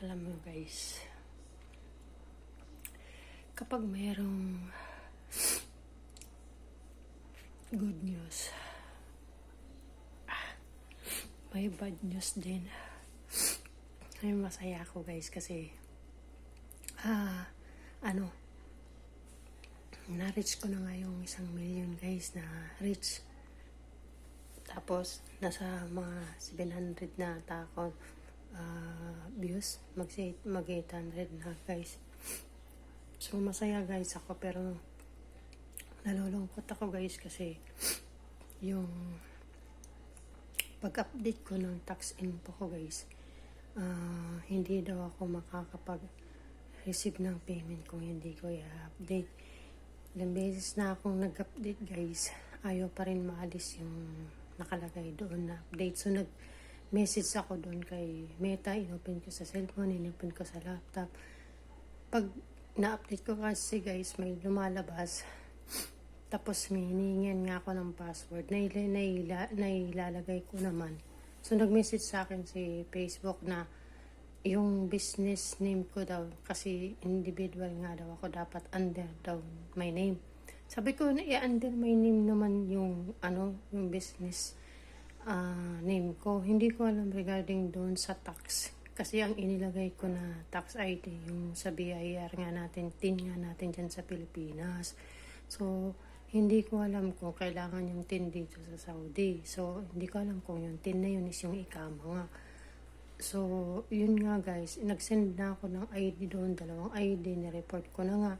alam mo guys, kapag mayroong good news, may bad news din. Ay, masaya ako guys kasi, ah, ano, na-reach ko na nga yung isang million guys na reach. Tapos, nasa mga 700 na ata ako views. Mag, mag 800 na guys. So, masaya guys ako pero nalulungkot ako guys kasi yung pag-update ko ng tax info ko guys ah, hindi daw ako makakapag receive ng payment kung hindi ko i-update. Ilang beses na akong nag-update guys, ayaw pa rin maalis yung nakalagay doon na update. So nag-message ako doon kay Meta, inopen ko sa cellphone, inopen ko sa laptop. Pag na-update ko kasi guys, may lumalabas. Tapos may hiningan nga ako ng password na, ila, na, ila, na ilalagay ko naman. So nag-message sa akin si Facebook na yung business name ko daw kasi individual nga daw ako dapat under daw my name. Sabi ko na i-under my name naman yung ano yung business ah, name ko. Hindi ko alam regarding doon sa tax. Kasi ang inilagay ko na tax ID yung sa BIR nga natin, tin nga natin dyan sa Pilipinas. So, hindi ko alam kung kailangan yung tin dito sa Saudi. So, hindi ko alam kung yung tin na yun is yung ikama nga. So, yun nga guys, nag-send na ako ng ID doon, dalawang ID, ni-report ko na nga.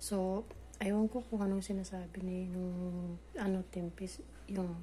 So, aywan ko kung anong sinasabi ni nung ano, Tempest, yung